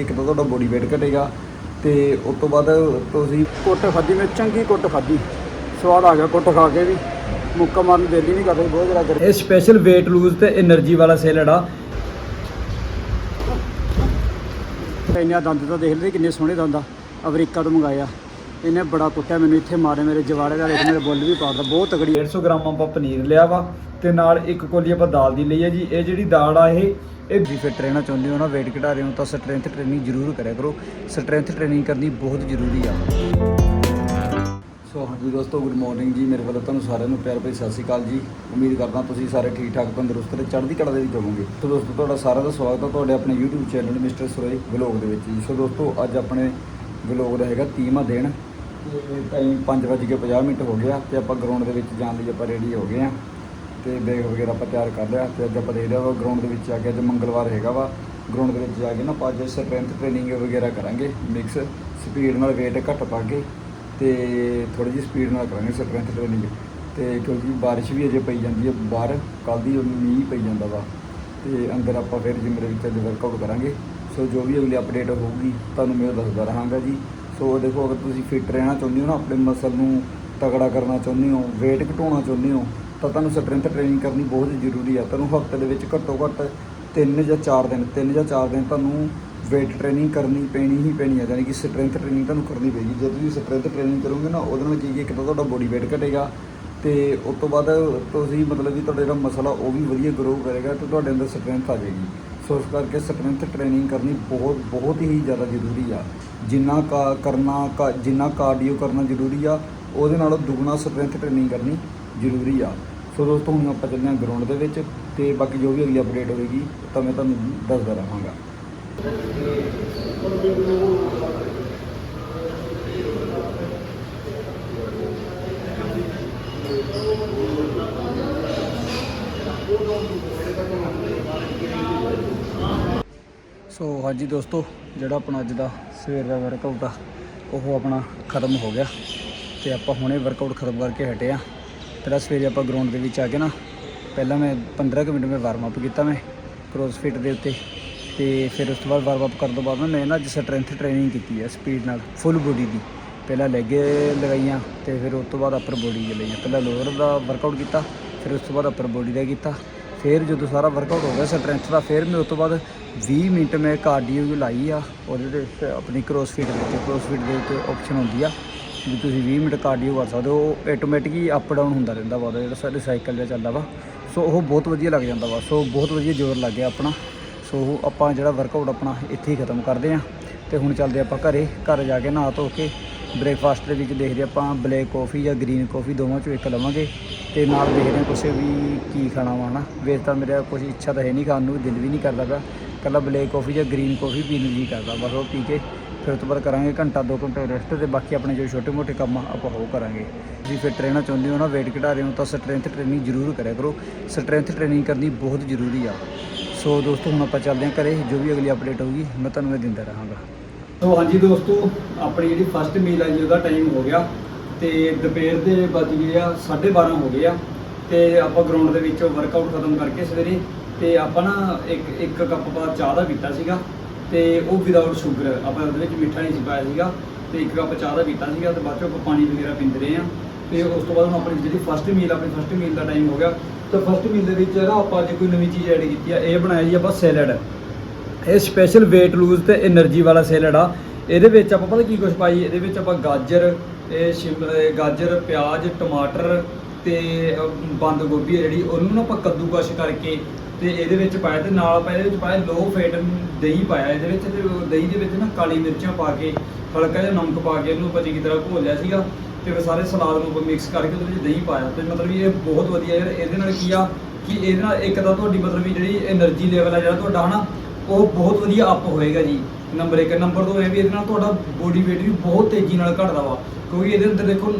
ਇੱਕ ਤਾਂ ਤੁਹਾਡਾ ਬੋਡੀ weight ਘਟੇਗਾ ਤੇ ਉਸ ਤੋਂ ਬਾਅਦ ਤੁਸੀਂ ਕੁੱਟ ਖਾਧੀ ਮੈਂ ਚੰਗੀ ਕੁੱਟ ਖਾਧੀ। ਸਵਾਦ ਆ ਗਿਆ ਕੁੱਟ ਖਾ ਕੇ ਵੀ। ਮੁੱਕਾ ਮਾਰਨ ਨੂੰ ਦਿਲ ਨਹੀਂ ਕਰਦਾ ਬਹੁਤ ਜ਼ਿਆਦਾ ਕਰ ਇਹ ਸਪੈਸ਼ਲ weight lose ਤੇ એનર્ਜੀ ਵਾਲਾ ਸੈਲਡ ਆ ਇੰਨੇ ਦੰਦ ਤਾਂ ਦੇਖ ਲਦੇ ਕਿੰਨੇ ਸੋਹਣੇ ਦੰਦ ਆ। ਅਮਰੀਕਾ ਤੋਂ ਮੰਗਾਇਆ ਇਹਨੇ ਬੜਾ ਕੁੱਟਿਆ ਮੈਨੂੰ ਇੱਥੇ ਮਾਰੇ ਮੇਰੇ ਜਵਾੜੇ ਦਾ ਮੇਰੇ ਬੁੱਲ ਵੀ ਪਾੜਦਾ ਬਹੁਤ ਤਗੜੀ 150 ਗ੍ਰਾਮ ਆਪਾਂ ਪਨੀਰ ਲਿਆ ਵਾ ਤੇ ਨਾਲ ਇੱਕ ਕੋਲੀ ਆਪਾਂ ਦਾਲ ਦੀ ਲਈ ਹੈ ਜੀ। ਇਹ ਜਿਹੜੀ ਦਾਲ ਆ ਇਹ ਇਹ ਵੀ ਫਿੱਟ ਰਹਿਣਾ ਚਾਹੁੰਦੇ ਹੋ ਨਾ weight ਘਟਾ ਰਹੇ ਹੋ ਤਾਂ ਸਟਰੈਂਥ ਟ੍ਰੇਨਿੰਗ ਜ਼ਰੂਰ ਕਰਿਆ ਕਰੋ। ਸਟਰੈਂਥ ਟ੍ਰੇਨਿੰਗ ਕਰਨੀ ਬਹੁਤ ਜ਼ਰੂਰੀ ਆ। ਸੋ ਹਾਂਜੀ ਦੋਸਤੋ ਗੁੱਡ ਮਾਰਨਿੰਗ ਜੀ। ਮੇਰੇ ਵੱਲੋਂ ਤੁਹਾਨੂੰ ਸਾਰਿਆਂ ਨੂੰ ਪਿਆਰ ਭਰੀ ਸਤਿ ਸ਼੍ਰੀ ਅਕਾਲ ਜੀ। ਉਮੀਦ ਕਰਦਾ ਤੁਸੀਂ ਸਾਰੇ ਠੀਕ ਠਾਕ ਤੰਦਰੁਸਤ ਤੇ ਚੜ੍ਹਦੀ ਕਲਾ ਦੇ ਵਿੱਚ ਹੋਵੋਗੇ। ਸੋ ਦੋਸਤੋ ਤੁਹਾਡਾ ਸਾਰਿਆਂ ਦਾ ਸਵਾਗਤ ਹੈ ਤੁਹਾਡੇ ਆਪਣੇ YouTube channel mister Suresh vlog ਦੇ ਵਿੱਚ ਜੀ। ਸੋ ਦੋਸਤੋ ਅੱਜ ਆਪਣੇ ਵਲੌਗ ਦਾ ਹੈਗਾ 30ਵਾਂ ਦਿਨ। ਤੇ ਟਾਈਮ 5:50 ਮਿੰਟ ਹੋ ਗਿਆ ਤੇ ਆਪਾਂ ਗਰਾਊਂਡ ਦੇ ਵਿੱਚ ਜਾਣ ਲਈ ਆਪਾਂ ਰੈਡੀ ਹੋ ਗਏ ਆ ਤੇ ਬੈਗ ਵਗੈਰਾ ਆਪਾਂ ਤਿਆਰ ਕਰ ਲਿਆ ਤੇ ਅੱਜ ਆਪਾਂ ਦੇਖ ਲਿਆ ਵਾ ਗਰਾਊਂਡ ਦੇ ਵਿੱਚ ਆ ਕੇ ਅੱਜ ਮੰਗਲਵਾਰ ਹੈਗਾ ਵਾ। ਗਰਾਊਂਡ ਦੇ ਵਿੱਚ ਜਾ ਕੇ ਨਾ ਆਪਾਂ ਅੱਜ ਸਟਰੈਂਥ ਟ੍ਰੇਨਿੰਗ ਵਗੈਰਾ ਕਰਾਂਗੇ ਮਿਕਸ ਸਪੀਡ ਨਾਲ weight ਘੱਟ ਪਾ ਕੇ ਤੇ ਥੋੜੀ ਜਿਹੀ ਸਪੀਡ ਨਾਲ ਕਰਾਂਗੇ ਸਟਰੈਂਥ ਟ੍ਰੇਨਿੰਗ ਤੇ ਕਿਉਂਕਿ ਬਾਰਿਸ਼ ਵੀ ਅਜੇ ਪਈ ਜਾਂਦੀ ਹੈ ਬਾਹਰ ਕੱਲ ਦੀ ਮੀਂਹ ਪਈ ਜਾਂਦਾ ਵਾ। ਤੇ ਅੰਦਰ ਆਪਾਂ ਫਿਰ ਜਿਮ ਦੇ ਵਿੱਚ ਅੱਜ ਵਰਕਆਊਟ ਕਰਾਂਗੇ। ਸੋ ਜੋ ਵੀ ਅਗਲੀ ਅਪਡੇਟ ਹੋਊਗੀ, ਤੁਹਾਨੂੰ ਮੈਂ ਉਹ ਦੱਸਦਾ ਰਹਾਂਗਾ ਜੀ। ਸੋ ਦੇਖੋ, ਅਗਰ ਤੁਸੀਂ ਫਿੱਟ ਰਹਿਣਾ ਚਾਹੁੰਦੇ ਹੋ ਨਾ, ਆਪਣੇ ਮਸਲ ਨੂੰ ਤਗੜਾ ਕਰਨਾ ਚਾਹੁੰਦੇ ਹੋ, weight ਘਟਾਉਣਾ ਚਾਹੁੰਦੇ ਹੋ, ਤਾਂ ਤੁਹਾਨੂੰ ਸਟਰੈਂਥ ਟ੍ਰੇਨਿੰਗ ਕਰਨੀ ਬਹੁਤ ਜ਼ਰੂਰੀ ਆ। ਤੁਹਾਨੂੰ ਹਫ਼ਤੇ ਦੇ ਵਿੱਚ ਘੱਟੋ ਘੱਟ 3 ਜਾਂ 4 ਦਿਨ 3 ਜਾਂ 4 ਦਿਨ ਤੁਹਾਨੂੰ weight ਟ੍ਰੇਨਿੰਗ ਕਰਨੀ ਪੈਣੀ ਹੀ ਪੈਣੀ ਹੈ ਯਾਨੀ ਕਿ ਸਟਰੈਂਥ ਟ੍ਰੇਨਿੰਗ ਤੁਹਾਨੂੰ ਕਰਨੀ ਪਏਗੀ। ਜੇ ਤੁਸੀਂ ਸਟਰੈਂਥ ਟ੍ਰੇਨਿੰਗ ਕਰੋਗੇ ਨਾ, ਉਹਦੇ ਨਾਲ ਕੀ ਕੀ ਇੱਕ ਤਾਂ ਤੁਹਾਡਾ ਬੋਡੀ weight ਘਟੇਗਾ ਤੇ ਉਸ ਤੋਂ ਬਾਅਦ ਤੁਸੀਂ ਮਤਲਬ ਕਿ ਤੁਹਾਡਾ ਜਿਹੜਾ ਮਸਲਾ ਉਹ ਵੀ ਵਧੀਆ ਗਰੋ ਕਰੇਗਾ ਤੇ ਤੁਹਾਡੇ ਅੰਦਰ ਸਟਰੈਂਥ ਆ ਜਾਏਗੀ। ਸੋ ਇਸ ਕਰਕੇ ਸਟਰੈਂਥ ਟ੍ਰੇਨਿੰਗ ਕਰਨੀ ਬਹੁਤ ਬਹੁਤ ਹੀ ਜ਼ਿਆਦਾ ਜ਼ਰੂਰੀ ਆ। ਜਿੰਨਾ ਕਾ ਕਰਨਾ, ਕਾ- ਜਿੰਨਾ ਕਾਰਡੀਓ ਕਰਨਾ ਜ਼ਰੂਰੀ ਆ, ਉਹਦੇ ਨਾਲੋਂ ਦੁੱਗਣਾ ਸਟਰੈਂਥ ਟ੍ਰੇਨਿੰਗ ਕਰਨੀ ਜ਼ਰੂਰੀ ਆ। ਸੋ ਦੋਸਤੋ, ਹੁਣ ਆਪਾਂ ਚੱਲਦੇ ਹਾਂ ਗਰਾਊਂਡ ਦੇ ਵਿੱਚ ਤੇ ਬਾਕੀ ਜੋ ਵੀ ਅਗਲੀ ਅਪਡੇਟ ਹੋਏਗੀ, ਤਾਂ ਮੈਂ ਤੁਹਾਨੂੰ ਦੱਸਦਾ ਰਹਾਂਗਾ। ਸੋ ਹਾਂਜੀ ਦੋਸਤੋ, ਜਿਹੜਾ ਆਪਣਾ ਅੱਜ ਦਾ ਸਵੇਰ ਦਾ ਵਰਕਆਊਟ ਆ, ਉਹ ਆਪਣਾ ਖਤਮ ਹੋ ਗਿਆ। ਤੇ ਆਪਾਂ ਹੁਣੇ ਵਰਕਆਊਟ ਖਤਮ ਕਰਕੇ ਹਟੇ ਆ। ਪਹਿਲਾਂ ਸਵੇਰੇ ਆਪਾਂ ਗਰਾਊਂਡ ਦੇ ਵਿੱਚ ਆ ਕੇ ਨਾ, ਪਹਿਲਾਂ ਮੈਂ 15 ਕੁ ਮਿੰਟ ਮੈਂ ਵਾਰਮ ਅਪ ਕੀਤਾ ਮੈਂ ਕ੍ਰੋਸਫਿਟ ਦੇ ਉੱਤੇ। ਤੇ ਫਿਰ ਉਸ ਤੋਂ ਬਾਅਦ ਵਾਰਮ ਅਪ ਕਰਨ ਤੋਂ ਬਾਅਦ ਮੈਂ ਨਾ ਅੱਜ ਸਟਰੈਂਥ ਟ੍ਰੇਨਿੰਗ ਕੀਤੀ ਹੈ ਸਪੀਡ ਨਾਲ ਫੁੱਲ ਬੋਡੀ ਦੀ। ਪਹਿਲਾਂ ਲੈਗ ਲਗਾਈਆਂ, ਤੇ ਫਿਰ ਉਸ ਤੋਂ ਬਾਅਦ ਅਪਰ ਬੋਡੀ ਲਈਆਂ। ਪਹਿਲਾਂ ਲੋਅਰ ਦਾ ਵਰਕਆਊਟ ਕੀਤਾ, ਫਿਰ ਉਸ ਤੋਂ ਬਾਅਦ ਅਪਰ ਬੋਡੀ ਦਾ ਕੀਤਾ। ਫਿਰ ਜਦੋਂ ਸਾਰਾ ਵਰਕਆਊਟ ਹੋ ਗਿਆ ਸਟਰੈਂਥ ਦਾ, ਫਿਰ ਮੈਂ ਉਸ ਤੋਂ ਬਾਅਦ 20 ਮਿੰਟ ਮੈਂ ਕਾਰਡੀਓ ਲਾਈ ਆ, ਉਹਦੇ 'ਤੇ ਆਪਣੀ ਕ੍ਰੋਸਫਿਟ ਦੇ ਉੱਤੇ ਕ੍ਰੋਸਫਿਟ ਦੇ ਉੱਤੇ ਆਪਸ਼ਨ ਹੁੰਦੀ ਆ ਵੀ ਤੁਸੀਂ 20 ਮਿੰਟ ਕਾਰਡੀਓ ਕਰ ਸਕਦੇ ਹੋ, ਉਹ ਆਟੋਮੈਟਿਕ ਅਪ ਡਾਊਨ ਹੁੰਦਾ ਰਹਿੰਦਾ ਵਾ, ਉਹਦਾ ਜਿਹੜਾ ਸਾਡੇ ਸਾਈਕਲ ਦਾ ਚੱਲਦਾ ਵਾ। ਸੋ ਉਹ ਬਹੁਤ ਵਧੀਆ ਲੱਗ ਜਾਂਦਾ ਵਾ ਸੋ ਬਹੁਤ ਵਧੀਆ ਜ਼ੋਰ ਲੱਗ ਗਿਆ ਆਪਣਾ। ਸੋ ਉਹ ਆਪਾਂ ਜਿਹੜਾ ਵਰਕਆਊਟ ਆਪਣਾ ਇੱਥੇ ਹੀ ਖਤਮ ਕਰਦੇ ਆ, ਤੇ ਹੁਣ ਚੱਲਦੇ ਆਪਾਂ ਘਰੇ, ਘਰ ਜਾ ਕੇ ਨਹਾ ਧੋ ਕੇ ਬ੍ਰੇਕਫਾਸਟ ਦੇ ਵਿੱਚ ਦੇਖਦੇ ਆਪਾਂ ਬਲੈਕ ਕਾਫੀ ਜਾਂ ਗ੍ਰੀਨ ਕਾਫੀ ਦੋਵਾਂ ਚੋਂ ਇੱਕ ਲਵਾਂਗੇ, ਤੇ ਨਾਲ ਦੇਖਦੇ ਹਾਂ ਕੁਛ ਵੀ ਕੀ ਖਾਣਾ ਵਾ ਨਾ ਵੇਸ ਤਾਂ ਮੇਰਾ ਕੁਛ ਇੱਛਾ ਤਾਂ ਹੈ ਨਹੀਂ ਖਾਣ ਨੂੰ, ਦਿਲ ਵੀ ਨਹੀਂ ਕਰਦਾ ਪਿਆ। ਕੱਲਾ ਬਲੈਕ ਕਾਫੀ ਜਾਂ ਗ੍ਰੀਨ ਕਾਫੀ ਪੀਣ ਨੂੰ ਜੀ ਕਰਦਾ। ਬਸ ਉਹ ਪੀ ਕੇ ਫਿਰ ਉਸ ਤੋਂ ਬਾਅਦ ਕਰਾਂਗੇ ਘੰਟਾ, ਦੋ ਘੰਟੇ ਰੈਸਟ ਤੇ ਬਾਕੀ ਆਪਣੇ ਜੋ ਛੋਟੇ ਮੋਟੇ ਕੰਮ ਆ ਆਪਾਂ ਉਹ ਕਰਾਂਗੇ। ਤੁਸੀਂ ਫਿੱਟ ਰਹਿਣਾ ਚਾਹੁੰਦੇ ਹੋ ਨਾ weight ਘਟਾ ਰਹੇ ਹੋ ਤਾਂ ਸਟਰੈਂਥ ਟ੍ਰੇਨਿੰਗ ਜ਼ਰੂਰ ਕਰਿਆ ਕਰੋ। ਸਟਰੈਂਥ ਟ੍ਰੇਨਿੰਗ ਕਰਨੀ ਬਹੁਤ ਜ਼ਰੂਰੀ ਆ। ਸੋ ਦੋਸਤੋ, ਹੁਣ ਆਪਾਂ ਚੱਲਦੇ ਹਾਂ ਘਰੇ, ਜੋ ਵੀ ਅਗਲੀ ਅਪਡੇਟ ਹੋਊਗੀ, ਮੈਂ ਤੁਹਾਨੂੰ ਇਹ ਦਿੰਦਾ ਰਹਾਂਗਾ। ਸੋ ਹਾਂਜੀ ਦੋਸਤੋ, ਆਪਣੀ ਜਿਹੜੀ ਫਸਟ ਮੀਲ ਆ ਜੀ, ਉਹਦਾ ਟਾਈਮ ਹੋ ਗਿਆ। ਤੇ ਦੁਪਹਿਰ ਦੇ ਵੱਜ ਗਏ ਆ 12:30 ਹੋ ਗਏ ਆ। ਤੇ ਆਪਾਂ ਗਰਾਊਂਡ ਦੇ ਵਿੱਚੋਂ ਵਰਕਆਊਟ ਖਤਮ ਕਰਕੇ ਸਵੇਰੇ ਤੇ ਆਪਾਂ ਨਾ ਇੱਕ ਇੱਕ ਕੱਪ ਪਾ ਚਾਹ ਦਾ ਪੀਤਾ ਸੀਗਾ ਤੇ ਉਹ ਵਿਦਆਊਟ ਸ਼ੂਗਰ ਆਪਾਂ ਉਹਦੇ ਵਿੱਚ ਮਿੱਠਾ ਨਹੀਂ ਸੀ ਪਾਇਆ ਸੀਗਾ ਤੇ ਇੱਕ ਕੱਪ ਚਾਹ ਦਾ ਪੀਤਾ ਸੀਗਾ ਤੇ ਬਾਅਦ ਚੋਂ ਆਪਾਂ ਪਾਣੀ ਵਗੈਰਾ ਪੀਂਦੇ ਰਹੇ ਆ ਤੇ ਉਸ ਤੋਂ ਬਾਅਦ ਹੁਣ ਆਪਣੀ ਜਿਹੜੀ ਫਸਟ ਮੀਲ ਆਪਣੀ ਫਸਟ ਮੀਲ ਦਾ ਟਾਈਮ ਹੋ ਗਿਆ ਤਾਂ ਫਸਟ ਮੀਲ ਦੇ ਵਿੱਚ ਨਾ ਆਪਾਂ ਅੱਜ ਕੋਈ ਨਵੀਂ ਚੀਜ਼ ਐਡ ਕੀਤੀ ਆ, ਇਹ ਬਣਾਇਆ ਜੀ ਆਪਾਂ ਸੈਲਡ ਇਹ ਸਪੈਸ਼ਲ weight lose ਤੇ એનર્ਜੀ ਵਾਲਾ ਸੈਲਡ ਆ। ਇਹਦੇ ਵਿੱਚ ਆਪਾਂ ਪਤਾ ਕੀ ਕੁਝ ਪਾਈ, ਇਹਦੇ ਵਿੱਚ ਆਪਾਂ ਗਾਜਰ, ਇਹ ਸ਼ਿਮਲਾ ਗਾਜਰ, ਪਿਆਜ਼, ਟਮਾਟਰ ਤੇ ਬੰਦ ਗੋਭੀ ਹੈ ਜਿਹੜੀ, ਉਹਨੂੰ ਨਾ ਆਪਾਂ ਕੱਦੂ ਕੱਦੂਕਸ਼ ਕਰਕੇ ਤੇ ਇਹਦੇ ਵਿੱਚ ਪਾਇਆ ਤੇ ਨਾਲ ਪਾਇਆ, ਇਹਦੇ ਵਿੱਚ ਪਾਇਆ ਲੋ ਫੈਟ ਦਹੀਂ ਪਾਇਆ, ਇਹਦੇ ਵਿੱਚ ਤੇ ਉਹ ਦਹੀਂ ਦੇ ਵਿੱਚ ਨਾ ਕਾਲੀ ਮਿਰਚਾਂ ਪਾ ਕੇ, ਹਲਕਾ ਜਿਹਾ ਨਮਕ ਪਾ ਕੇ ਉਹਨੂੰ ਇਹਨੂੰ ਚੰਗੀ ਤਰ੍ਹਾਂ ਘੋਲ ਲਿਆ ਸੀਗਾ ਤੇ ਫਿਰ ਸਾਰੇ ਸਲਾਦ ਨੂੰ ਮਿਕਸ ਕਰਕੇ ਉਹਦੇ ਵਿੱਚ ਦਹੀਂ ਪਾਇਆ। ਤੇ ਮਤਲਬ ਇਹ ਬਹੁਤ ਵਧੀਆ ਯਾਰ, ਇਹਦੇ ਨਾਲ ਕੀ ਆ ਕਿ ਇਹਦੇ ਨਾਲ ਇੱਕ ਤਾਂ ਤੁਹਾਡੀ ਮਤਲਬ ਵੀ ਜਿਹੜੀ એનર્ਜੀ ਲੈਵਲ ਆ ਜਿਹੜਾ ਤੁਹਾਡਾ ਹਨਾ, ਉਹ ਬਹੁਤ ਵਧੀਆ ਅਪ ਹੋਏਗਾ ਜੀ। ਨੰਬਰ 1 ਨੰਬਰ 2 ਇਹ ਵੀ ਇਹਦੇ ਨਾਲ ਤੁਹਾਡਾ ਬੋਡੀ ਵੇਟ ਵੀ ਬਹੁਤ ਤੇਜ਼ੀ ਨਾਲ ਘਟਦਾ ਵਾ। ਕਿਉਂਕਿ ਇਹਦੇ ਅੰਦਰ ਦੇਖੋ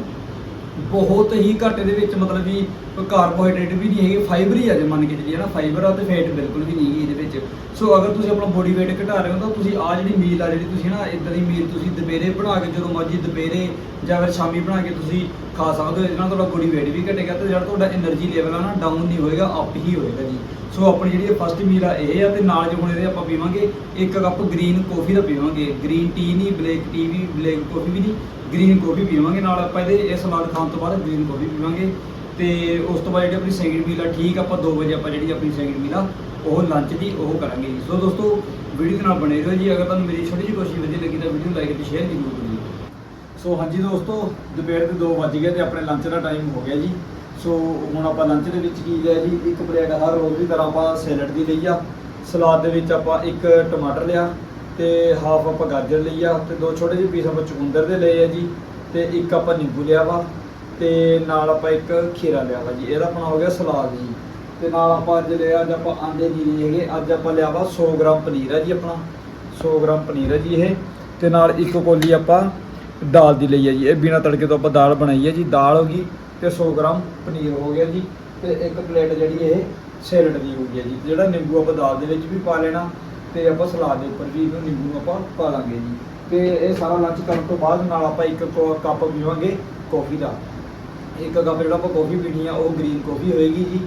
ਬਹੁਤ ਹੀ ਘੱਟ ਦੇ ਵਿੱਚ ਮਤਲਬ ਵੀ ਕਾਰਬੋਹਾਈਡਰੇਟ ਵੀ ਨਹੀਂ ਹੈਗੇ ਫਾਈਬਰ ਹੀ ਆ ਜੇ ਮੰਨ ਕੇ ਚੱਲੀਏ ਨਾ ਫਾਈਬਰ ਆ ਤੇ ਫੈਟ ਬਿਲਕੁਲ ਵੀ ਨਹੀਂ ਹੈਗੀ ਇਹਦੇ ਵਿੱਚ। ਸੋ ਅਗਰ ਤੁਸੀਂ ਆਪਣਾ ਬੋਡੀ weight ਘਟਾ ਰਹੇ ਹੋ ਤਾਂ ਤੁਸੀਂ ਆ ਜਿਹੜੀ ਮੀਲ ਆ ਜਿਹੜੀ ਤੁਸੀਂ ਨਾ ਇਦਾਂ ਦੀ ਮੀਲ ਤੁਸੀਂ ਦੁਪਹਿਰੇ ਬਣਾ ਕੇ, ਜਦੋਂ ਮਰਜ਼ੀ ਦੁਪਹਿਰੇ ਜਾਂ ਫਿਰ ਸ਼ਾਮੀ ਬਣਾ ਕੇ ਤੁਸੀਂ ਖਾ ਸਕਦੇ ਹੋ, ਇਹਦੇ ਨਾਲ ਤੁਹਾਡਾ ਬੋਡੀ weight ਵੀ ਘਟੇਗਾ ਤੇ ਜਿਹੜਾ ਤੁਹਾਡਾ એનર્ਜੀ ਲੈਵਲ ਆ ਨਾ ਡਾਊਨ ਨਹੀਂ ਹੋਏਗਾ ਅਪ ਹੀ ਹੋਏਗਾ ਜੀ। ਸੋ ਆਪਣੀ ਜਿਹੜੀ ਫਸਟ ਮੀਲ ਆ ਇਹ ਆ ਤੇ ਨਾਲ ਜੋ ਹੁਣ ਇਹਦੇ ਆਪਾਂ ਪੀਵਾਂਗੇ ਇੱਕ ਕੱਪ ਗ੍ਰੀਨ ਕੌਫੀ ਦਾ ਪੀਵਾਂਗੇ। ਗ੍ਰੀਨ ਟੀ ਨਹੀਂ ਬਲੈਕ ਟੀ ਵੀ ਬਲੈਕ ਕੌਫੀ ਵੀ ਨਹੀਂ। ਗ੍ਰੀਨ ਕਾਫੀ ਪੀਵਾਂਗੇ, ਨਾਲ ਆਪਾਂ ਇਹਦੇ, ਇਹ ਸਲਾਦ ਖਾਣ ਤੋਂ ਬਾਅਦ ਗ੍ਰੀਨ ਕਾਫੀ ਪੀਵਾਂਗੇ। ਤੇ ਉਸ ਤੋਂ ਬਾਅਦ ਜਿਹੜੀ ਆਪਣੀ ਸੈਕਿੰਡ ਮੀਲ ਆ, ਠੀਕ ਆਪਾਂ 2 ਵਜੇ ਆਪਾਂ ਜਿਹੜੀ ਆਪਣੀ ਸੈਕਿੰਡ ਮੀਲ ਆ, ਉਹ ਲੰਚ ਦੀ ਉਹ ਕਰਾਂਗੇ ਜੀ। ਸੋ ਦੋਸਤੋ ਵੀਡੀਓ ਦੇ ਨਾਲ ਬਣੇ ਰਹੋ ਜੀ। ਅਗਰ ਤੁਹਾਨੂੰ ਮੇਰੀ ਛੋਟੀ ਜਿਹੀ ਕੋਸ਼ਿਸ਼ ਵਧੀਆ ਲੱਗੀ ਤਾਂ ਵੀਡੀਓ ਲਾਈਕ ਤੇ ਸ਼ੇਅਰ ਜ਼ਰੂਰ ਕਰਿਓ। ਸੋ ਹਾਂਜੀ ਦੋਸਤੋ, ਦੁਪਹਿਰ ਦੇ 2 ਵੱਜ ਗਏ ਤੇ ਆਪਣੇ ਲੰਚ ਦਾ ਟਾਈਮ ਹੋ ਗਿਆ ਜੀ। ਸੋ ਹੁਣ ਆਪਾਂ ਲੰਚ ਦੇ ਵਿੱਚ ਕੀ ਲਿਆ ਜੀ? ਇੱਕ ਪਲੇਟ ਹਰ ਰੋਜ਼ ਦੀ ਤਰ੍ਹਾਂ ਆਪਾਂ ਸੈਲਡ ਦੀ ਲਈ ਆ। ਸਲਾਦ ਦੇ ਵਿੱਚ ਆਪਾਂ ਇੱਕ ਟਮਾਟਰ ਲਿਆ। ਤੇ ਹਾਫ ਆਪਾਂ ਗਾਜਰ ਲਈ ਆ, ਤੇ ਦੋ ਛੋਟੇ ਜਿਹੇ ਪੀਸ ਆਪਾਂ ਚੁਕੰਦਰ ਦੇ ਲਏ ਆ ਜੀ, ਤੇ ਇੱਕ ਆਪਾਂ ਨਿੰਬੂ ਲਿਆ ਵਾ, ਤੇ ਨਾਲ ਆਪਾਂ ਇੱਕ ਖੀਰਾ ਲਿਆ ਵਾ ਜੀ, ਇਹਦਾ ਆਪਣਾ ਹੋ ਗਿਆ ਸਲਾਦ ਜੀ। ਤੇ ਨਾਲ ਆਪਾਂ ਅੱਜ ਲਿਆ ਅੱਜ ਆਪਾਂ ਆਂਡੇ ਨਹੀਂ ਲਏ ਹੈਗੇ, ਅੱਜ ਆਪਾਂ ਲਿਆ ਵਾ 100 ਗ੍ਰਾਮ ਪਨੀਰ ਹੈ ਜੀ ਆਪਣਾ 100 ਗ੍ਰਾਮ ਪਨੀਰ ਹੈ ਜੀ ਇਹ। ਤੇ ਨਾਲ ਇੱਕ ਕੋਲੀ ਆਪਾਂ ਦਾਲ ਦੀ ਲਈ ਹੈ ਜੀ, ਇਹ ਬਿਨਾ ਤੜਕੇ ਤੋਂ ਆਪਾਂ ਦਾਲ ਬਣਾਈ ਹੈ ਜੀ, ਦਾਲ ਹੋ ਗਈ, ਤੇ 100 ਗ੍ਰਾਮ ਪਨੀਰ ਹੋ ਗਿਆ ਜੀ, ਤੇ ਇੱਕ ਪਲੇਟ ਜਿਹੜੀ ਇਹ ਸੈਲਡ ਦੀ ਹੋ ਗਈ ਹੈ ਜੀ, ਜਿਹੜਾ ਨਿੰਬੂ ਆਪਾਂ ਦਾਲ ਦੇ ਵਿੱਚ ਵੀ ਪਾ ਲੈਣਾ ਤੇ ਆਪਾਂ ਸਲਾਦ ਦੇ ਉੱਪਰ ਵੀ ਇਹਨੂੰ ਨਿੰਬੂ ਨੂੰ ਆਪਾਂ ਪਾ ਲਾਂਗੇ ਜੀ। ਤੇ ਇਹ ਸਾਰਾ ਲੰਚ ਕਰਨ ਤੋਂ ਬਾਅਦ ਨਾਲ ਆਪਾਂ ਇੱਕ ਕੱਪ ਪੀਵਾਂਗੇ ਕੌਫੀ ਦਾ। ਇੱਕ ਕੱਪ ਜਿਹੜਾ ਆਪਾਂ ਕੌਫੀ ਪੀਣੀ ਆ, ਉਹ ਗ੍ਰੀਨ ਕੌਫੀ ਹੋਏਗੀ ਜੀ।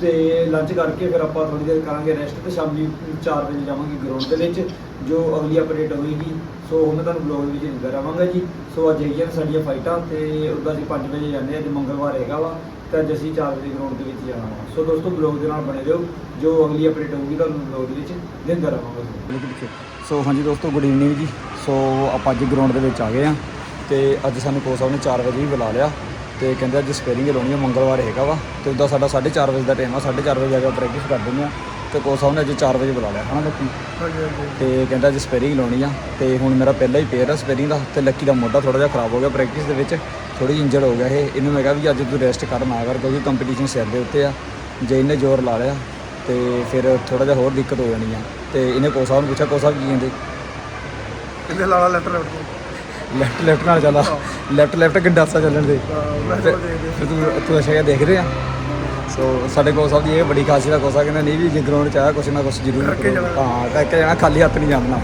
ਤੇ ਲੰਚ ਕਰਕੇ ਫਿਰ ਆਪਾਂ ਥੋੜੀ ਦੇਰ ਕਰਾਂਗੇ ਰੈਸਟ ਤੇ ਸ਼ਾਮੀ 4 ਵਜੇ ਜਾਵਾਂਗੇ ਗਰਾਊਂਡ ਦੇ ਵਿੱਚ, ਜੋ ਅਗਲੀ ਅਪਡੇਟ ਹੋਏਗੀ। ਸੋ ਉਹ ਮੈਂ ਤੁਹਾਨੂੰ ਬਲੌਗ ਵਿੱਚ ਦਿੰਦਾ ਰਹਾਂਗਾ ਜੀ। ਸੋ ਅੱਜ ਹੈਗੀਆਂ ਨੇ ਸਾਡੀਆਂ ਫਾਈਟਾਂ ਤੇ ਉੱਦਾਂ ਅਸੀਂ 5 ਵਜੇ ਜਾਂਦੇ ਹਾਂ, ਅੱਜ ਮੰਗਲਵਾਰ ਹੈਗਾ ਵਾ। ਤੇ ਅੱਜ ਅਸੀਂ 4 ਵਜੇ ਗਰਾਊਂਡ ਦੇ ਵਿੱਚ ਜਾਣਾ ਵਾ। ਸੋ ਦੋਸਤੋ ਬਲੌਗ ਦੇ ਨਾਲ ਬਣੇ ਰਹੋ। ਜੋ ਅਗਲੀ ਅਪਡੇਟ ਹੋਊਗੀ ਤੁਹਾਨੂੰ ਬਲੌਗ ਦੇ ਵਿੱਚ ਦਿੰਦਾ ਰਹਾਂਗਾ ਸੋ ਹਾਂਜੀ ਦੋਸਤੋ ਗੁੱਡ ਈਵਨਿੰਗ ਜੀ। ਸੋ ਆਪਾਂ ਅੱਜ ਗਰਾਊਂਡ ਦੇ ਵਿੱਚ ਆ ਗਏ ਆ ਤੇ ਅੱਜ ਸਾਨੂੰ ਕੋਚ ਸਾਹਿਬ ਨੇ 4 ਵਜੇ ਹੀ ਬੁਲਾ ਲਿਆ ਤੇ ਕਹਿੰਦੇ ਅੱਜ ਸਪੇਰਿੰਗ ਲਾਉਣੀ ਹੈ ਮੰਗਲਵਾਰ ਹੈਗਾ ਵਾ ਤੇ ਉੱਦਾਂ ਸਾਡਾ 4:30 ਵਜੇ ਦਾ ਟਾਈਮ ਆ 4:30 ਵਜੇ ਜਾ ਕੇ ਪ੍ਰੈਕਟਿਸ ਕਰ ਦਿੰਦੇ ਆ ਤੇ ਕੋਚ ਸਾਹਿਬ ਨੇ ਅੱਜ 4 ਵਜੇ ਬੁਲਾ ਲਿਆ ਹਨਾ ਲੱਕੀ? ਤੇ ਕਹਿੰਦਾ ਅੱਜ ਸਪੇਰਿੰਗ ਲਾਉਣੀ ਆ ਤੇ ਹੁਣ ਮੇਰਾ ਪਹਿਲਾ ਹੀ ਪੇਅਰ ਆ ਸਪੇਰਿੰਗ ਦਾ ਤੇ ਲੱਕੀ ਦਾ ਮੋਢਾ ਥੋੜਾ ਜਿਹਾ ਖਰਾਬ ਹੋ ਗਿਆ ਪ੍ਰੈਕਟਿਸ ਦੇ ਵਿੱਚ। ਥੋੜੀ ਇੰਜਰਡ ਹੋ ਗਿਆ ਇਹ। ਇਹਨੂੰ ਮੈਂ ਕਿਹਾ ਵੀ ਅੱਜ ਤੂੰ ਰੈਸਟ ਕਰ ਨਾ ਕਰ ਕਿਉਂਕਿ ਕੰਪੀਟੀਸ਼ਨ ਸਿਰ ਦੇ ਉੱਤੇ ਆ ਜੇ ਇਹਨੇ ਜ਼ੋਰ ਲਾ ਲਿਆ ਤੇ ਫਿਰ ਥੋੜਾ ਜਿਹਾ ਹੋਰ ਦਿੱਕਤ ਹੋ ਜਾਣੀ ਆ। ਤੇ ਇਹਨੇ ਸਾਹਿਬ ਨੂੰ ਪੁੱਛਿਆ ਸਾਹਿਬ ਕੀ ਕਹਿੰਦੇ? ਕਿੰਨੇ ਲਾਲਾ ਲੈਟਰ ਲੈਟ ਲੈਫਟ ਲੈਫਟ ਨਾਲ ਚੱਲਾ ਲੈਫਟ ਲੈਫਟ ਗੰਡਾਸਾ ਚੱਲਣ ਦੇ। ਫਿਰ ਤੂੰ ਤੂੰ ਅੱਛਾ ਦੇਖ ਰਿਹਾ ਸੋ ਸਾਡੇ ਕੋਲ ਸਾਹਿਬ ਦੀ ਇਹ ਬੜੀ ਖਾਸੀਅਤ ਆ। ਕੋਸਾ ਕਹਿੰਦਾ ਨਹੀਂ ਵੀ ਜੇ ਗਰਾਊਂਡ ਚ ਆਇਆ ਕੁਛ ਨਾ ਕੁਛ ਜ਼ਰੂਰ। ਹਾਂ ਕਰਕੇ ਜਾਣਾ ਖਾਲੀ ਹੱਥ ਨਹੀਂ ਜਾਣਾ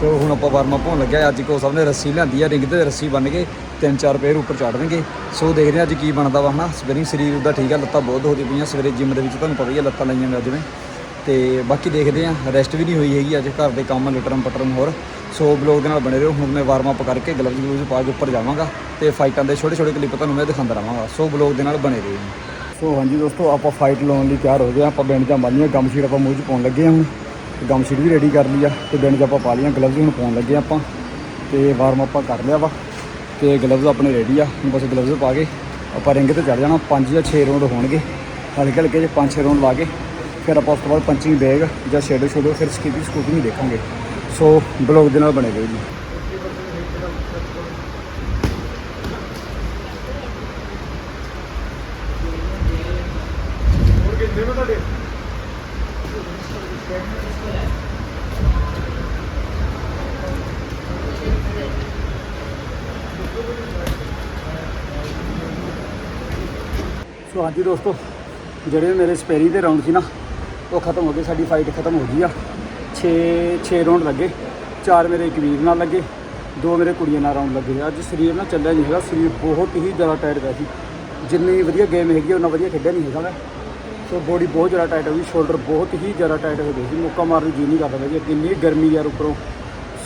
ਸੋ ਹੁਣ ਆਪਾਂ ਵਾਰਮ ਅਪ ਹੋਣ ਲੱਗਿਆ। ਅੱਜ ਕੋਲ ਸਾਹਿਬ ਨੇ ਰੱਸੀ ਲਿਆਂਦੀ ਆ ਰਿੰਗ ਤੇ ਰੱਸੀ ਬੰਨ ਕੇ। ਤਿੰਨ ਚਾਰ ਪੇਰ ਉੱਪਰ ਚੜਨਗੇ ਸੋ ਦੇਖਦੇ ਹਾਂ ਅੱਜ ਕੀ ਬਣਦਾ ਵਾ ਹਨਾ। ਸਵੇਰੇ ਸਰੀਰ ਉਹਦਾ ਠੀਕ ਆ, ਲੱਤਾਂ ਬਹੁਤ ਹੋਦੀ ਪਈਆਂ। ਸਵੇਰੇ ਜਿਮ ਦੇ ਵਿੱਚ ਤੁਹਾਨੂੰ ਪਤਾ ਹੀ ਆ, ਲੱਤਾਂ ਲਾਈਆਂ ਮੈਂ ਜਿਵੇਂ। ਮੈਂ ਤੇ ਬਾਕੀ ਦੇਖਦੇ ਹਾਂ ਰੈਸਟ ਵੀ ਨਹੀਂ ਹੋਈ ਹੈਗੀ ਅੱਜ, ਘਰ ਦੇ ਕੰਮ ਲਟਰਮ ਪਟਰਮ ਹੋਰ। ਸੋ ਬਲੌਗ ਦੇ ਨਾਲ ਬਣੇ ਰਹੋ। ਹੁਣ ਮੈਂ ਵਾਰਮ ਅਪ ਕਰਕੇ ਗਲਵਜ਼ ਗਲੂਜ਼ ਪਾ ਕੇ ਉੱਪਰ ਜਾਵਾਂਗਾ ਤੇ ਫਾਈਟਾਂ ਦੇ ਛੋਟੇ ਛੋਟੇ ਕਲਿੱਪ ਤੁਹਾਨੂੰ ਮੈਂ ਦਿਖਾਉਂਦਾ ਰਹਾਂਗਾ। ਸੋ ਬਲੌਗ ਦੇ ਨਾਲ ਬਣੇ ਰਹੋ। ਸੋ ਹਾਂਜੀ ਦੋਸਤੋ, ਆਪਾਂ ਫਾਈਟ ਲਾਉਣ ਲਈ ਤਿਆਰ ਹੋ ਗਏ ਹਾਂ। ਆਪਾਂ ਬੈਂਡ ਜਾਂ ਬੰਨੀਆਂ ਗਮ ਸ਼ੀਟ ਆਪਾਂ ਮੂੰਹ 'ਚ ਪਾਉਣ ਲੱਗੇ ਹਾਂ ਹੁਣ। ਤੇ ਗਮ ਸ਼ੀਟ ਵੀ ਰੈਡੀ ਕਰ ਲਈ ਆ। ਤੇ ਬੈਂਡ 'ਚ ਆਪਾਂ ਪਾ ਲਈਆਂ ਗਲਵਜ਼ ਹੁਣ ਪਾਉਣ ਲੱਗੇ ਹਾਂ ਆਪਾਂ। ਤੇ ਵਾਰਮ ਆਪਾਂ ਕਰ ਲਿਆ ਵਾ। ਤੇ ਗਲਵਜ਼ ਆਪਣੇ ਰੈਡੀ ਆ। ਹੁਣ ਬਸ ਗਲਵਜ਼ ਪਾ ਕੇ ਆਪਾਂ ਰਿੰਗ ਤੇ ਚੜ ਜਾਣਾ। 5 ਜਾਂ 6 ਰਾਉਂਡ ਹੋਣਗੇ। ਹਲਕੇ ਹਲਕੇ ਜੇ 5-6 ਰਾਉਂਡ ਲਾ ਕੇ ਫਿਰ ਆਪਾਂ ਉਸ ਤੋਂ ਬਾਅਦ ਪੰਚਿੰਗ ਬੈਗ ਜਾਂ ਸ਼ੈਡੋ ਸ਼ੈਡੋ ਫਿਰ ਸਕਿਪਿੰਗ ਸਕੂਪਿੰਗ ਦੇਖਾਂਗੇ। ਸੋ ਬਲੌਗ ਦੇ ਨਾਲ ਬਣੇ ਰਹੋ ਜੀ ਹੋਰ ਕਿੰਨੇ ਨੇ ਤੁਹਾਡੇ ਸੋ ਹਾਂਜੀ ਦੋਸਤੋ, ਜਿਹੜੇ ਮੇਰੇ ਸਪੈਰੀ ਦੇ ਰਾਉਂਡ ਸੀ ਨਾ, ਉਹ ਖਤਮ ਹੋ ਗਏ, ਸਾਡੀ ਫਾਈਟ ਖਤਮ ਹੋ ਗਈ ਆ। 6 6 ਰਾਉਂਡ ਲੱਗੇ, ਚਾਰ ਮੇਰੇ ਇੱਕ ਵੀਰ ਨਾਲ ਲੱਗੇ, ਦੋ ਮੇਰੇ ਕੁੜੀਆਂ ਨਾਲ ਰਾਉਂਡ ਲੱਗੇ। ਅੱਜ ਸਰੀਰ ਨਾ ਚੱਲਿਆ ਨਹੀਂ ਹੈਗਾ, ਸਰੀਰ ਬਹੁਤ ਹੀ ਜ਼ਿਆਦਾ ਟਾਇਟ ਪਿਆ ਸੀ। ਜਿੰਨੀ ਵਧੀਆ ਗੇਮ ਹੈਗੀ ਉਹਨਾਂ ਵਧੀਆ ਖੇਡਿਆ ਨਹੀਂ ਹੈਗਾ ਮੈਂ। ਸੋ ਬੋਡੀ ਬਹੁਤ ਜ਼ਿਆਦਾ ਟਾਈਟ ਹੋ ਗਈ ਸ਼ੋਲਡਰ ਬਹੁਤ ਹੀ ਜ਼ਿਆਦਾ ਟਾਈਟ ਹੋ ਗਈ ਸੀ। ਮੁੱਕਾ ਮਾਰਨ ਜੀ ਨਹੀਂ ਕਰਦਾ ਪਿਆ ਜੀ ਕਿੰਨੀ ਗਰਮੀ ਯਾਰ ਉੱਪਰੋਂ,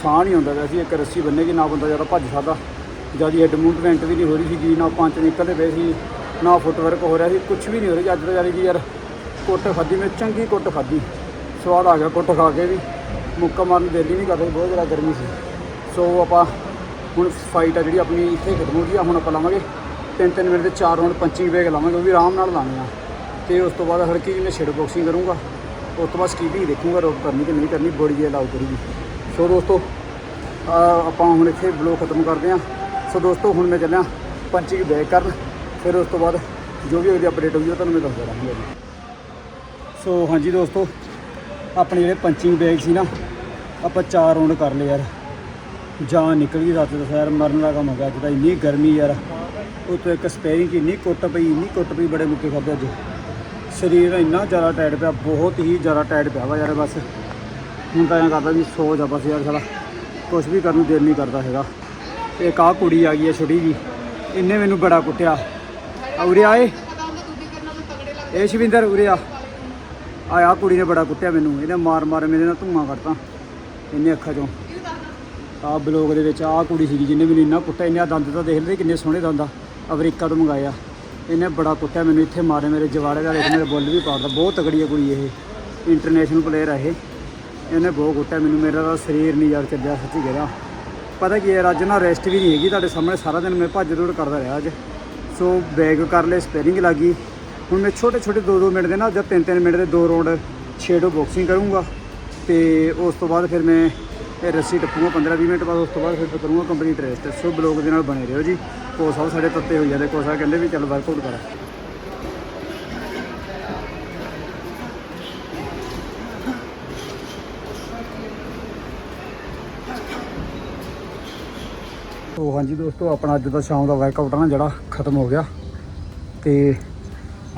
ਸਾਹ ਨਹੀਂ ਆਉਂਦਾ ਪਿਆ ਸੀ। ਇੱਕ ਰੱਸੀ ਬੰਨੇ ਕਿ ਨਾ ਬੰਦਾ ਜ਼ਿਆਦਾ ਭੱਜ ਸਕਦਾ। ਜ਼ਿਆਦਾ ਹੈਡ ਮੂਵਮੈਂਟ ਵੀ ਨਹੀਂ ਹੋ ਰਹੀ ਸੀ ਨਾ ਪੰਜ ਨਿਕਲਦੇ ਪਏ ਸੀ। ਨਾ ਫੁੱਟਵਰਕ ਹੋ ਰਿਹਾ ਸੀ ਕੁਝ ਵੀ ਨਹੀਂ ਹੋ ਰਿਹਾ ਅੱਜ ਤਾਂ ਯਾਨੀ ਕਿ ਯਾਰ ਕੁੱਟ ਖਾਧੀ, ਮੈਂ ਚੰਗੀ ਕੁੱਟ ਖਾਧੀ। ਸਵਾਦ ਆ ਗਿਆ ਕੁੱਟ ਖਾ ਕੇ ਵੀ। ਮੁੱਕਾ ਮਾਰਨ ਨੂੰ ਦਿਲ ਹੀ ਨਹੀਂ ਕਰਦਾ ਬਹੁਤ ਜ਼ਿਆਦਾ ਗਰਮੀ ਸੀ। ਸੋ ਆਪਾਂ ਹੁਣ ਫਾਈਟ ਆ ਜਿਹੜੀ ਆਪਣੀ ਇੱਥੇ ਖਤਮ ਹੋ ਗਈ ਆ, ਹੁਣ ਆਪਾਂ ਲਾਵਾਂਗੇ। ਤਿੰਨ ਤਿੰਨ ਮਿੰਟ ਦੇ ਚਾਰ ਰਾਉਂਡ ਪੰਚਿੰਗ ਬੈਗ ਲਾਵਾਂਗੇ, ਉਹ ਵੀ ਆਰਾਮ ਨਾਲ ਲਾਣੇ ਆ। ਤੇ ਉਸ ਤੋਂ ਬਾਅਦ ਹਲਕੀ ਜਿਹੀ ਮੈਂ ਛਿੜ ਬਾਕਸਿੰਗ ਕਰੂੰਗਾ। ਉਸ ਤੋਂ ਬਾਅਦ ਸਕੀਪਿੰਗ ਦੇਖੂੰਗਾ, ਰੋਕ ਕਰਨੀ ਕਿ ਨਹੀਂ ਕਰਨੀ ਬੋਡੀ ਅਲਾਉ ਕਰੂਗੀ ਸੋ ਦੋਸਤੋ ਆਪਾਂ ਹੁਣ ਇੱਥੇ ਬਲੌਗ ਖਤਮ ਕਰਦੇ ਹਾਂ ਸੋ ਦੋਸਤੋ, ਹੁਣ ਮੈਂ ਚੱਲਿਆ ਪੰਚਿੰਗ ਬੈਗ ਕਰਨ। ਫਿਰ ਉਸ ਤੋਂ ਬਾਅਦ ਜੋ ਵੀ ਉਹਦੀ ਅਪਡੇਟ ਹੋਊਗੀ ਉਹ ਤੁਹਾਨੂੰ ਮੈਂ ਦੱਸਦਾ ਰਹਾਂਗਾ ਜੀ। ਸੋ ਹਾਂਜੀ ਦੋਸਤੋ, ਆਪਣੇ ਜਿਹੜੇ ਪੰਚਿੰਗ ਬੈਗ ਸੀ ਨਾ, ਆਪਾਂ ਚਾਰ ਰਾਉਂਡ ਕਰ ਲਏ ਯਾਰ। ਜਾਨ ਨਿਕਲ ਗਈ ਰਾਤ ਦਾ ਯਾਰ ਮਰਨ ਦਾ ਕੰਮ ਹੋ ਗਿਆ ਅੱਜ ਤਾਂ, ਇੰਨੀ ਗਰਮੀ ਯਾਰ। ਉਤੋਂ ਇੱਕ ਸਪੇਰਿੰਗ ਇੰਨੀ ਕੁੱਟ ਪਈ, ਇੰਨੀ ਕੁੱਟ ਪਈ ਬੜੇ ਮੁੱਕੇ ਖਾਦੇ ਅੱਜ। ਸਰੀਰ ਇੰਨਾ ਜ਼ਿਆਦਾ ਟਾਇਟ ਪਿਆ, ਬਹੁਤ ਹੀ ਜ਼ਿਆਦਾ ਟਾਇਟ ਪਿਆ ਵਾ ਯਾਰ ਬਸ। ਹੁਣ ਤਾਂ ਐਂ ਕਰਦਾ ਵੀ ਸੋ ਜਾ ਬਸ ਯਾਰ ਸਾਲਾ। ਕੁਝ ਵੀ ਕਰਨ ਨੂੰ ਦਿਲ ਨਹੀਂ ਕਰਦਾ ਹੈਗਾ। ਤੇ ਇੱਕ ਆਹ ਕੁੜੀ ਆ ਗਈ ਹੈ ਛੋਟੀ ਜੀ ਇਹਨੇ ਮੈਨੂੰ ਬੜਾ ਕੁੱਟਿਆ। ਉਰੇ ਆਏ। ਇਹ ਸ਼ਵਿੰਦਰ ਉਰੇ ਆ। ਆ ਕੁੜੀ ਨੇ ਬੜਾ ਕੁੱਟਿਆ ਮੈਨੂੰ। ਇਹਨੇ ਮਾਰ ਮਾਰ ਮੇਰੇ ਨਾਲ ਧੂਆਂ ਕਰਤਾ ਇਹਨੇ ਅੱਖਾਂ ਚੋਂ। ਆ ਬਲੌਗ ਦੇ ਵਿੱਚ ਆ ਕੁੜੀ ਸੀਗੀ ਜਿਹਨੇ ਮੈਨੂੰ ਇੰਨਾ ਕੁੱਟਿਆ। ਇਹਨੇ ਦੰਦ ਤਾਂ ਦੇਖ ਲਏ ਕਿੰਨੇ ਸੋਹਣੇ ਦੰਦ ਆ। ਅਮਰੀਕਾ ਤੋਂ ਮੰਗਾਇਆ ਇਹਨੇ ਬੜਾ ਕੁੱਟਿਆ ਮੈਨੂੰ। ਇੱਥੇ ਮਾਰੇ ਮੇਰੇ ਜਵਾੜੇ ਦਾ ਦੇਖ, ਮੇਰੇ ਬੁੱਲ ਵੀ ਪਾੜਦਾ। ਬਹੁਤ ਤਗੜੀ ਹੈ ਕੁੜੀ ਇਹ। ਇੰਟਰਨੈਸ਼ਨਲ ਪਲੇਅਰ ਆ ਇਹ। ਇਹਨੇ ਬਹੁਤ ਕੁੱਟਿਆ ਮੈਨੂੰ। ਮੇਰਾ ਤਾਂ ਸਰੀਰ ਨਹੀਂ ਯਾਰ ਚੱਲਿਆ, ਸੱਚੀ ਕਹਿ। ਰਿਹਾ ਪਤਾ ਕੀ ਹੈ ਅੱਜ ਨਾ ਰੈਸਟ ਵੀ ਨਹੀਂ ਹੈਗੀ ਤੁਹਾਡੇ ਸਾਹਮਣੇ। ਸਾਰਾ ਦਿਨ ਮੈਂ ਭੱਜ ਦੌੜ ਕਰਦਾ ਰਿਹਾ ਅੱਜ। ਸੋ ਬੈਗ ਕਰ ਲਏ ਸਪੇਰਿੰਗ ਲੱਗੀ ਹੁਣ ਮੈਂ ਛੋਟੇ ਛੋਟੇ 2-2 ਮਿੰਟ ਦੇ ਨਾ ਜਾਂ 3-3 ਮਿੰਟ ਦੇ ਦੋ ਰੌਂਡ ਛੇੜੋ ਬਾਕਸਿੰਗ ਕਰੂੰਗਾ। ਤੇ ਉਸ ਤੋਂ ਬਾਅਦ ਫਿਰ ਮੈਂ ਰੱਸੀ ਟੱਪੂਗਾ 15-20 ਮਿੰਟ ਬਾਅਦ, ਉਸ ਤੋਂ ਬਾਅਦ ਫਿਰ ਮੈਂ ਕਰੂੰਗਾ ਕੰਪਲੀਟ ਰੈਸਟ ਸੋ ਬਲੌਗ ਦੇ ਨਾਲ ਬਣੇ ਰਹੋ ਜੀ। ਕੋਚ ਸਾਹਿਬ ਸਾਡੇ ਤੱਤੇ ਹੋਈ ਜਾਂਦੇ ਕੋਚ ਸਾਹਿਬ ਕਹਿੰਦੇ ਵੀ ਚੱਲ ਵਰਕਆਊਟ ਕਰ। ਤੋ ਹਾਂਜੀ ਦੋਸਤੋ, ਆਪਣਾ ਅੱਜ ਦਾ ਸ਼ਾਮ ਦਾ ਵਰਕਆਊਟ ਆ ਨਾ, ਜਿਹੜਾ ਖਤਮ ਹੋ ਗਿਆ। ਤੇ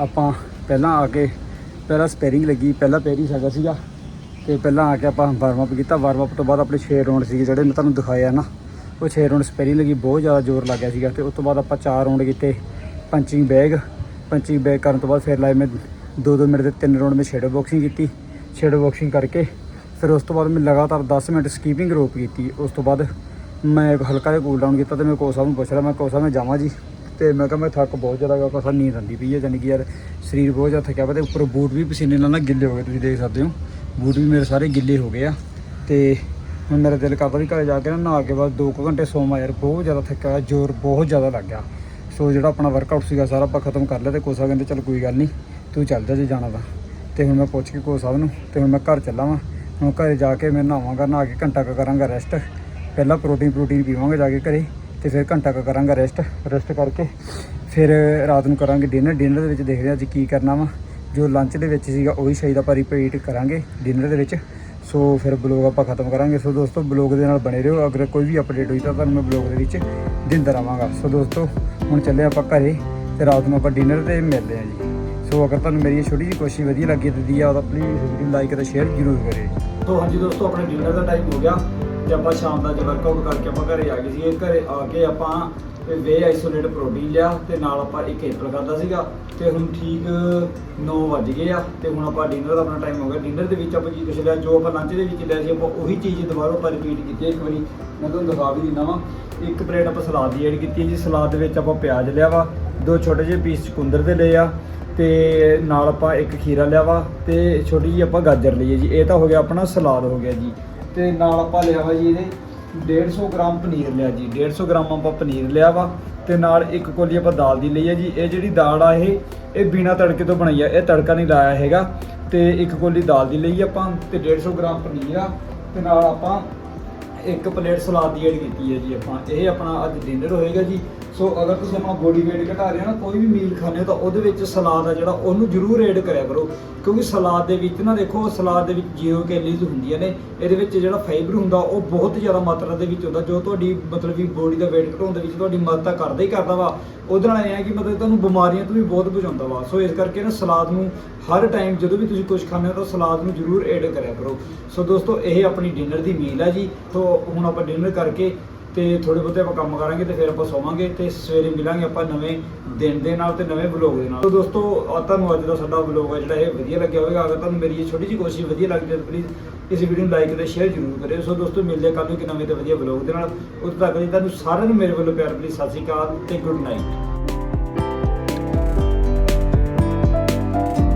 ਆਪਾਂ ਪਹਿਲਾਂ ਆ ਕੇ, ਪਹਿਲਾਂ ਸਪੈਰਿੰਗ ਲੱਗੀ, ਪਹਿਲਾਂ ਪੈਰੀ ਸਕਦਾ ਸੀਗਾ। ਤੇ ਪਹਿਲਾਂ ਆ ਕੇ ਆਪਾਂ ਵਾਰਮ ਅਪ ਕੀਤਾ। ਵਾਰਮ ਅਪ ਤੋਂ ਬਾਅਦ ਆਪਣੇ 6 ਰਾਉਂਡ ਸੀਗੇ, ਜਿਹੜੇ ਮੈਂ ਤੁਹਾਨੂੰ ਦਿਖਾਇਆ ਨਾ। ਉਹ 6 ਰਾਉਂਡ ਸਪੈਰਿੰਗ ਲੱਗੀ, ਬਹੁਤ ਜ਼ਿਆਦਾ ਜ਼ੋਰ ਲੱਗਿਆ ਸੀਗਾ। ਤੇ ਉਸ ਤੋਂ ਬਾਅਦ ਆਪਾਂ 4 ਰਾਉਂਡ ਕੀਤੇ ਪੰਚਿੰਗ ਬੈਗ ਪੰਚਿੰਗ ਬੈਗ ਕਰਨ ਤੋਂ ਬਾਅਦ ਫਿਰ ਲਾਏ ਮੈਂ 2-2 ਮਿੰਟ ਦੇ 3 ਰਾਉਂਡ ਮੈਂ ਸ਼ੈਡੋ ਬਾਕਸਿੰਗ ਕੀਤੀ। ਸ਼ੈਡੋ ਬਾਕਸਿੰਗ ਕਰਕੇ, ਫਿਰ ਉਸ ਤੋਂ ਬਾਅਦ ਮੈਂ ਲਗਾਤਾਰ 10 ਮਿੰਟ ਸਕੀਪਿੰਗ ਰੋਪ ਕੀਤੀ। ਉਸ ਤੋਂ ਬਾਅਦ ਮੈਂ ਇੱਕ ਹਲਕਾ ਜਿਹਾ ਕੂਲ ਡਾਊਨ ਕੀਤਾ ਤੇ ਮੈਂ ਕੋਚ ਸਾਹਿਬ ਨੂੰ ਪੁੱਛ ਲਿਆ ਮੈਂ ਕੋਚ ਸਾਹਿਬ, ਮੈਂ ਜਾਵਾਂ ਜੀ। ਤੇ ਮੈਂ ਕਿਹਾ, ਮੈਂ ਥੱਕ ਬਹੁਤ ਜ਼ਿਆਦਾ ਗਿਆ ਕੋਸਾ ਨੀਂਦ ਆਉਂਦੀ ਪਈ ਹੈ ਜਾਨੀ ਕਿ ਯਾਰ ਸਰੀਰ ਬਹੁਤ ਜ਼ਿਆਦਾ ਥੱਕਿਆ ਪਿਆ ਤੇ ਉੱਪਰ ਬੂਟ ਵੀ ਪਸੀਨੇ ਨਾਲ ਨਾ ਗਿੱਲੇ ਹੋ ਗਏ, ਤੁਸੀਂ ਦੇਖ ਸਕਦੇ ਹੋ। ਬੂਟ ਵੀ ਮੇਰੇ ਸਾਰੇ ਗਿੱਲੇ ਹੋ ਗਏ ਆ। ਤੇ ਹੁਣ ਮੇਰਾ ਦਿਲ ਕਰਦਾ ਵੀ ਘਰੇ ਜਾ ਕੇ ਨਾ ਨਹਾ ਕੇ ਬਾਅਦ 2 ਘੰਟੇ ਸੋਵਾਂ ਯਾਰ, ਬਹੁਤ ਜ਼ਿਆਦਾ ਥੱਕਿਆ ਹੋਇਆ, ਜ਼ੋਰ ਬਹੁਤ ਜ਼ਿਆਦਾ ਲੱਗ ਗਿਆ। ਸੋ ਜਿਹੜਾ ਆਪਣਾ ਵਰਕਆਊਟ ਸੀਗਾ, ਸਾਰਾ ਆਪਾਂ ਖਤਮ ਕਰ ਲਿਆ ਤੇ ਕੋਸਾ ਕਹਿੰਦੇ, ਚੱਲ ਕੋਈ ਗੱਲ ਨਹੀਂ, ਤੂੰ ਚੱਲ ਜਾ ਜੇ ਜਾਣਾ ਤਾਂ। ਤੇ ਹੁਣ ਮੈਂ ਪੁੱਛ ਕੇ ਕੋਚ ਸਾਹਿਬ ਨੂੰ, ਤੇ ਹੁਣ ਮੈਂ ਘਰ ਚੱਲਾਂ ਵਾਂ। ਹੁਣ ਘਰੇ ਜਾ ਕੇ ਮੈਂ ਨਹਾਵਾਂਗਾ, ਨਹਾ ਕੇ ਘੰਟਾ ਕੁ ਕਰਾਂਗਾ ਰੈਸਟ ਪਹਿਲਾਂ ਪ੍ਰੋਟੀਨ ਪ੍ਰੋਟੀਨ ਪੀਵਾਂਗੇ ਜਾ ਕੇ ਘਰੇ ਤੇ ਫਿਰ ਘੰਟਾ ਕੁ ਕਰਾਂਗਾ ਰੈਸਟ ਰੈਸਟ ਕਰਕੇ। ਫਿਰ ਰਾਤ ਨੂੰ ਕਰਾਂਗੇ ਡਿਨਰ ਡਿਨਰ ਦੇ ਵਿੱਚ ਦੇਖਦੇ ਹਾਂ ਅੱਜ ਕੀ ਕਰਨਾ ਵਾ। ਜੋ ਲੰਚ ਦੇ ਵਿੱਚ ਸੀਗਾ ਉਹੀ ਸ਼ਾਇਦ ਆਪਾਂ ਰਿਪੀਟ ਕਰਾਂਗੇ ਡਿਨਰ ਦੇ ਵਿੱਚ। ਸੋ ਫਿਰ ਬਲੌਗ ਆਪਾਂ ਖਤਮ ਕਰਾਂਗੇ। ਸੋ ਦੋਸਤੋ ਬਲੌਗ ਦੇ ਨਾਲ ਬਣੇ ਰਹੋ। ਅਗਰ ਕੋਈ ਵੀ ਅਪਡੇਟ ਹੋਈ ਤਾਂ ਤੁਹਾਨੂੰ ਮੈਂ ਬਲੌਗ ਦੇ ਵਿੱਚ ਦਿੰਦਾ ਰਵਾਂਗਾ ਸੋ ਦੋਸਤੋ, ਹੁਣ ਚੱਲੇ ਆਪਾਂ ਘਰੇ ਤੇ ਰਾਤ ਨੂੰ ਆਪਾਂ ਡਿਨਰ ਤੇ ਮਿਲਦੇ ਹਾਂ ਜੀ। ਸੋ ਅਗਰ ਤੁਹਾਨੂੰ ਮੇਰੀ ਛੋਟੀ ਜਿਹੀ ਕੋਸ਼ਿਸ਼ ਵਧੀਆ ਲੱਗੀ ਤਾਂ ਦੀ ਆ ਤਾਂ ਪਲੀਜ਼ ਵੀਡੀਓ ਲਾਈਕ ਅਤੇ ਸ਼ੇਅਰ ਜ਼ਰੂਰ ਕਰਿਓ ਸੋ ਹਾਂਜੀ ਦੋਸਤੋ, ਆਪਣੇ ਡਿਨਰ ਦਾ ਟਾਈਮ ਹੋ ਗਿਆ। ਤੇ ਆਪਾਂ ਸ਼ਾਮ ਦਾ ਜੇ ਵਰਕਆਊਟ ਕਰਕੇ ਆਪਾਂ ਘਰੇ ਆ ਗਏ ਸੀਗੇ ਇਹ ਘਰੇ ਆ ਕੇ ਆਪਾਂ ਵੇ ਆਈਸੋਲੇਟ ਪ੍ਰੋਟੀਨ ਲਿਆ ਤੇ ਨਾਲ ਆਪਾਂ ਇੱਕ ਐਪਲ ਖਾਦਾ ਸੀਗਾ ਤੇ ਹੁਣ ਠੀਕ 9 ਵੱਜ ਗਏ ਆ ਤੇ ਹੁਣ ਆਪਾਂ ਡਿਨਰ ਦਾ ਆਪਣਾ ਟਾਈਮ ਹੋ ਗਿਆ। ਡਿਨਰ ਦੇ ਵਿੱਚ ਆਪਾਂ ਕੀ ਕੁਛ ਲਿਆ, ਜੋ ਆਪਾਂ ਲੰਚ ਦੇ ਵਿੱਚ ਲਿਆ ਸੀ, ਆਪਾਂ ਉਹੀ ਚੀਜ਼ ਦੁਬਾਰਾ ਆਪਾਂ ਰਿਪੀਟ ਕੀਤੀ ਇੱਕ ਵਾਰੀ। ਮੈਂ ਤੁਹਾਨੂੰ ਦਿਖਾ ਵੀ ਦਿੰਦਾ ਵਾਂ। ਇੱਕ ਪਲੇਟ ਆਪਾਂ ਸਲਾਦ ਦੀ ਐਡ ਕੀਤੀ ਹੈ ਜੀ। ਸਲਾਦ ਦੇ ਵਿੱਚ ਆਪਾਂ ਪਿਆਜ਼ ਲਿਆ ਵਾ, ਦੋ ਛੋਟੇ ਜਿਹੇ ਪੀਸ ਚੁਕੰਦਰ ਦੇ ਲਏ ਆ ਤੇ ਨਾਲ ਆਪਾਂ ਇੱਕ ਖੀਰਾ ਲਿਆ ਵਾ ਤੇ ਛੋਟੀ ਜਿਹੀ ਆਪਾਂ ਗਾਜਰ ਲਈ ਜੀ। ਇਹ ਤਾਂ ਹੋ ਗਿਆ ਆਪਣਾ ਸਲਾਦ ਹੋ ਗਿਆ ਜੀ। ਤੇ ਨਾਲ ਆਪਾਂ ਲਿਆ ਵਾ ਜੀ ਇਹਦੇ 150 ਗ੍ਰਾਮ ਪਨੀਰ ਲਿਆ ਜੀ 150 ਗ੍ਰਾਮ ਆਪਾਂ ਪਨੀਰ ਲਿਆ ਵਾ ਤੇ ਨਾਲ ਇੱਕ ਕੋਲੀ ਆਪਾਂ ਦਾਲ ਦੀ ਲਈ ਹੈ ਜੀ। ਇਹ ਜਿਹੜੀ ਦਾਲ ਆ ਇਹ ਇਹ ਬਿਨਾ ਤੜਕੇ ਤੋਂ ਬਣਾਈ ਆ, ਇਹ ਤੜਕਾ ਨਹੀਂ ਲਾਇਆ ਹੈਗਾ। ਤੇ ਇੱਕ ਕੋਲੀ ਦਾਲ ਦੀ ਲਈ ਆਪਾਂ ਤੇ 150 ਗ੍ਰਾਮ ਪਨੀਰ ਆ ਤੇ ਨਾਲ ਆਪਾਂ ਇੱਕ ਪਲੇਟ ਸਲਾਦ ਦੀ ਐਡ ਕੀਤੀ ਹੈ ਜੀ ਆਪਾਂ, ਇਹ ਆਪਣਾ ਅੱਜ ਡਿਨਰ ਹੋਏਗਾ ਜੀ। ਸੋ ਅਗਰ ਤੁਸੀਂ ਆਪਣਾ ਬੋਡੀ weight ਘਟਾ ਰਹੇ ਹੋ ਨਾ, ਕੋਈ ਵੀ ਮੀਲ ਖਾਣੇ ਹੋ ਤਾਂ ਉਹਦੇ ਵਿੱਚ ਸਲਾਦ ਆ ਜਿਹੜਾ, ਉਹਨੂੰ ਜ਼ਰੂਰ ਐਡ ਕਰਿਆ ਕਰੋ। ਕਿਉਂਕਿ ਸਲਾਦ ਦੇ ਵਿੱਚ ਨਾ ਦੇਖੋ, ਸਲਾਦ ਦੇ ਵਿੱਚ ਜ਼ੀਰੋ ਕੈਲਰੀਜ਼ ਹੁੰਦੀਆਂ ਨੇ, ਇਹਦੇ ਵਿੱਚ ਜਿਹੜਾ ਫਾਈਬਰ ਹੁੰਦਾ, ਉਹ ਬਹੁਤ ਜ਼ਿਆਦਾ ਮਾਤਰਾ ਦੇ ਵਿੱਚ ਹੁੰਦਾ, ਜੋ ਤੁਹਾਡੀ ਮਤਲਬ ਵੀ ਬੋਡੀ ਦਾ weight ਘਟਾਉਣ ਦੇ ਵਿੱਚ ਤੁਹਾਡੀ ਮਦਦ ਤਾਂ ਕਰਦਾ ਹੀ ਕਰਦਾ ਵਾ। ਉਹਦੇ ਨਾਲ ਇਹ ਹੈ ਕਿ ਮਤਲਬ ਤੁਹਾਨੂੰ ਬਿਮਾਰੀਆਂ ਤੋਂ ਵੀ ਬਹੁਤ ਬਚਾਉਂਦਾ ਵਾ। ਸੋ ਇਸ ਕਰਕੇ ਨਾ ਸਲਾਦ ਨੂੰ ਹਰ ਟਾਈਮ ਜਦੋਂ ਵੀ ਤੁਸੀਂ ਕੁਝ ਖਾਂਦੇ ਹੋ ਤਾਂ ਸਲਾਦ ਨੂੰ ਜ਼ਰੂਰ ਐਡ ਕਰਿਆ ਕਰੋ। ਸੋ ਦੋਸਤੋ, ਇਹ ਆਪਣੀ ਡਿਨਰ ਦੀ ਮੀਲ ਹੈ ਜੀ। ਸੋ ਹੁਣ ਆਪਾਂ ਡਿਨਰ ਕਰਕੇ ਤੇ ਥੋੜੇ ਬਹੁਤੇ ਆਪਾਂ ਕੰਮ ਕਰਾਂਗੇ ਤੇ ਫਿਰ ਆਪਾਂ ਸੋਵਾਂਗੇ ਤੇ ਸਵੇਰੇ ਮਿਲਾਂਗੇ ਆਪਾਂ ਨਵੇਂ ਦਿਨ ਦੇ ਨਾਲ ਤੇ ਨਵੇਂ ਵਲੌਗ ਦੇ ਨਾਲ। ਸੋ ਦੋਸਤੋ, ਆ ਤੁਹਾਨੂੰ ਅੱਜ ਦਾ ਸਾਡਾ ਵਲੌਗ ਹੈ ਜਿਹੜਾ ਇਹ ਵਧੀਆ ਲੱਗਿਆ ਹੋਵੇਗਾ। ਅਗਰ ਤੁਹਾਨੂੰ ਮੇਰੀ ਇਹ ਛੋਟੀ ਜਿਹੀ ਕੋਸ਼ਿਸ਼ ਵਧੀਆ ਲੱਗਦੀ ਹੈ ਤਾਂ ਪਲੀਜ਼ ਇਸ ਵੀਡੀਓ ਨੂੰ ਲਾਈਕ ਤੇ ਸ਼ੇਅਰ ਜ਼ਰੂਰ ਕਰਿਓ। ਸੋ ਦੋਸਤੋ, ਮਿਲਦੇ ਕੱਲ ਨੂੰ ਇੱਕ ਨਵੇਂ ਤੇ ਵਧੀਆ ਵਲੌਗ ਦੇ ਨਾਲ। ਉਦੋਂ ਤੱਕ ਜੀ ਤੁਹਾਨੂੰ ਸਾਰਿਆਂ ਨੂੰ ਮੇਰੇ ਵੱਲੋਂ ਪਿਆਰ ਭਰੀ ਸਤਿ ਸ਼੍ਰੀ ਅਕਾਲ ਤੇ ਗੁੱਡ ਨਾਈਟ